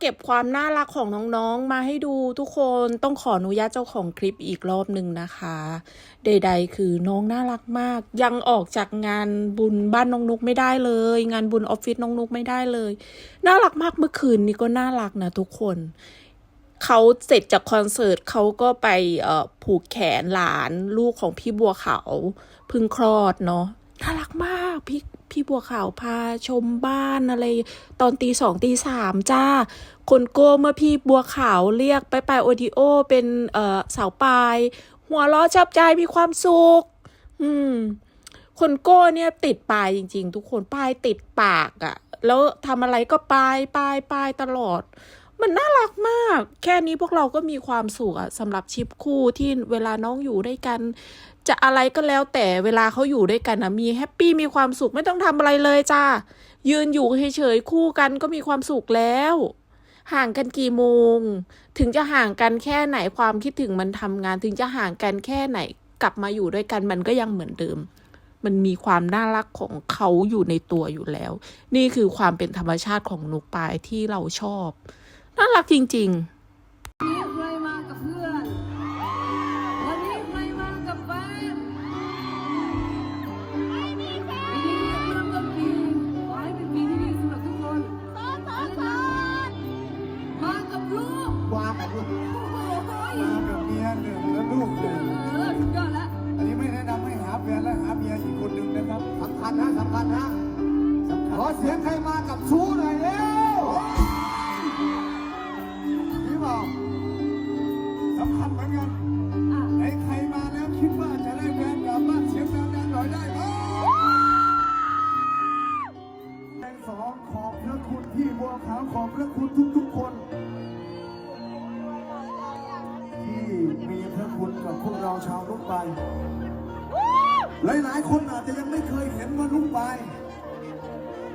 เก็บความน่ารักของน้องๆ มาให้ดูทุกคนต้องขออนุญาตเจ้าของคลิปอีกรอบหนึ่งนะคะ ใด ๆ คือน้องน่ารักมาก ยังออกจากงานบุญบ้านน้องนุกไม่ได้เลย งานบุญออฟฟิศน้องนุกไม่ได้เลย น่ารักมากเมื่อคืนนี้ก็น่ารักนะทุกคนเขาเสร็จจากคอนเสิร์ตเขาก็ไปผูกแขนหลานลูกของพี่บัวเขาพึ่งคลอดเนาะ น่ารักมาก พี่พี่บัวขาวพาชมบ้านอะไร ตอนตีสองตีสามจ้า คนโก้เมื่อพี่บัวขาวเรียกไปไปโอดิโอ เป็นเอ่อสาวปลาย หัวเราะจับใจมีความสุข อืม คนโก้เนี่ยติดปลายจริง ๆ ทุกคนปลายติดปากอะ่ะ แล้วทำอะไรก็ปลายปลายปลายตลอด มันน่ารักมาก แค่นี้พวกเราก็มีความสุขอะสำหรับชิปคู่ที่เวลาน้องอยู่ด้วยกัน จะอะไรก็แล้วแต่เวลาเขาอยู่ด้วยกันนะมีแฮปปี้มีความสุขไม่ต้องทำอะไรเลยจ้ายืนอยู่เฉยๆคู่กันก็มีความสุขแล้ว ห่างกันกี่โมง ถึงจะห่างกันแค่ไหนความคิดถึงมันทำงาน ถึงจะห่างกันแค่ไหนกลับมาอยู่ด้วยกันมันก็ยังเหมือนเดิม มันมีความน่ารักของเขาอยู่ในตัวอยู่แล้ว นี่คือความเป็นธรรมชาติของนุกปายที่เราชอบ น่ารักจริง ๆ ชาวลูกไปหลายๆคนอาจจะยังไม่เคยเห็นว่าลูกไป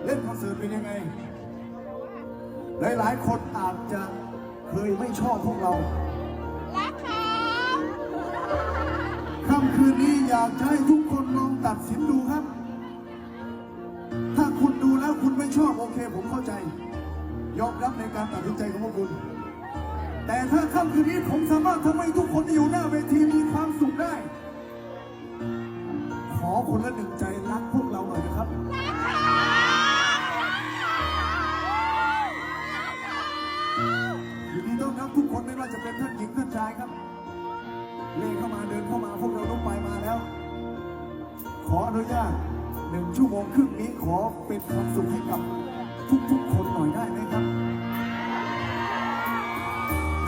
เล่นคอนเสิร์ตเป็นยังไง หลายๆคนอาจจะเคยไม่ชอบพวกเราค่ำคืนนี้อยากให้ทุกคนลองตัดสินดูครับ ถ้าคุณดูแล้วคุณไม่ชอบโอเค ผมเข้าใจ ยอมรับในการตัดสินใจของพวกคุณ แต่ถ้าค่ำคืนนี้ผมสามารถทำให้ทุกคนที่อยู่หน้าเวทีมีความสุขได้ ขอคนละหนึ่งใจรักพวกเราหน่อยนะครับยินดีต้อนรับทุกคนไม่ว่าจะเป็นท่านหญิงท่านชายครับ เล่เข้ามาเดินเข้ามาพวกเราต้องไปมาแล้ว ขออนุญาตหนึ่งชั่วโมงครึ่งนี้ขอเป็นความสุขให้กับทุกๆคนหน่อยได้ไหม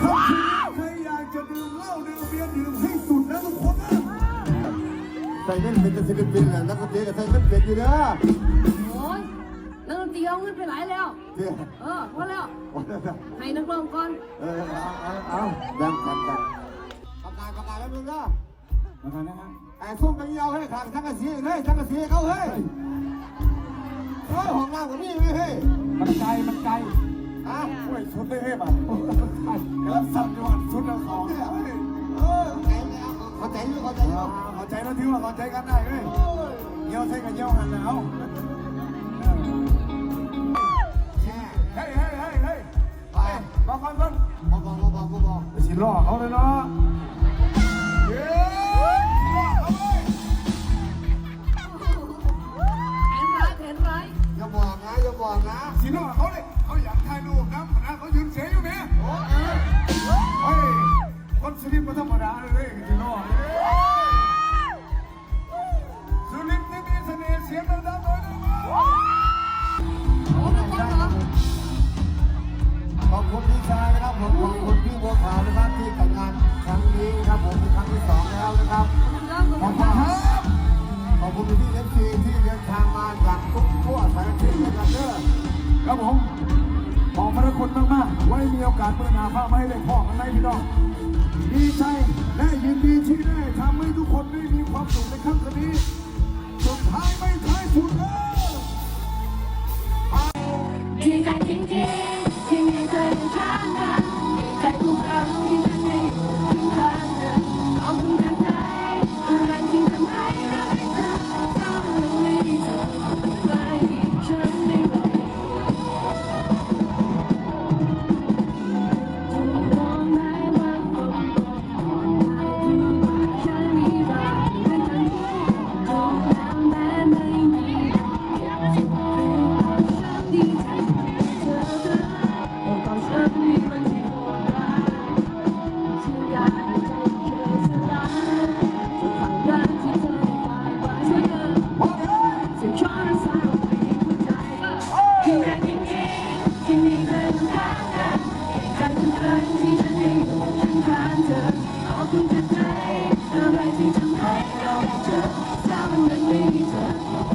ครับครับใครอยากจะดื่มเหล้าดื่มเบียร์ดื่มให้สุดนะทุกคนนะใส่เงินเป็นจะศิลปินแหละนักดนตรีก็ใส่เงินเป็นอยู่เด้อโอ้ยนักดนตรีเอาเงินไปหลายแล้ว เดี๋ยวเออพอแล้ววันนั้นน่ะให้นักร้องก่อน เออเอาเอาเอาแบ่งกันกันประกาศประกาศแล้วมึงนะมาทานนะฮะไอ้ส้มกันยาวให้ขังทั้งกระสีเฮ้ยทั้งกระสีเขาเฮ้ยเฮ้ยห้องน้ำกับนี่ไงเฮ้ยมันไกลมันไกล อะโอ้ยชุดได้เฮ้ยบ่ะแล้วสั่นจังหวัดชุดแล้วของเนี่ยเฮ้ยเออใจแล้วเข้าใจอยู่เข้าใจอยู่ขอใจแล้วถือว่าขอใจกันได้เว้ยเยี่ยวใส่กันเยี่ยวหันหนาวเฮ้ยเฮ้ยเฮ้ยเฮ้ยไปบอกก่อนก่อนบอกบอกบอกบอกบอกไปสิล่อเขาเลยเนาะ นะอย่าบอกนะสิล่อเขาเลยเขาอยากถ่ายรูปนะนะเขายืนเสียอยู่เนี่ การเปิดอหนาภาพให้ได้พ่อกันไหมพี่น้อง ดีใจและยินดีที่ได้ทำให้ทุกคนได้มีความสุขในค่ำคืนนี้ Down the meter, down the meter.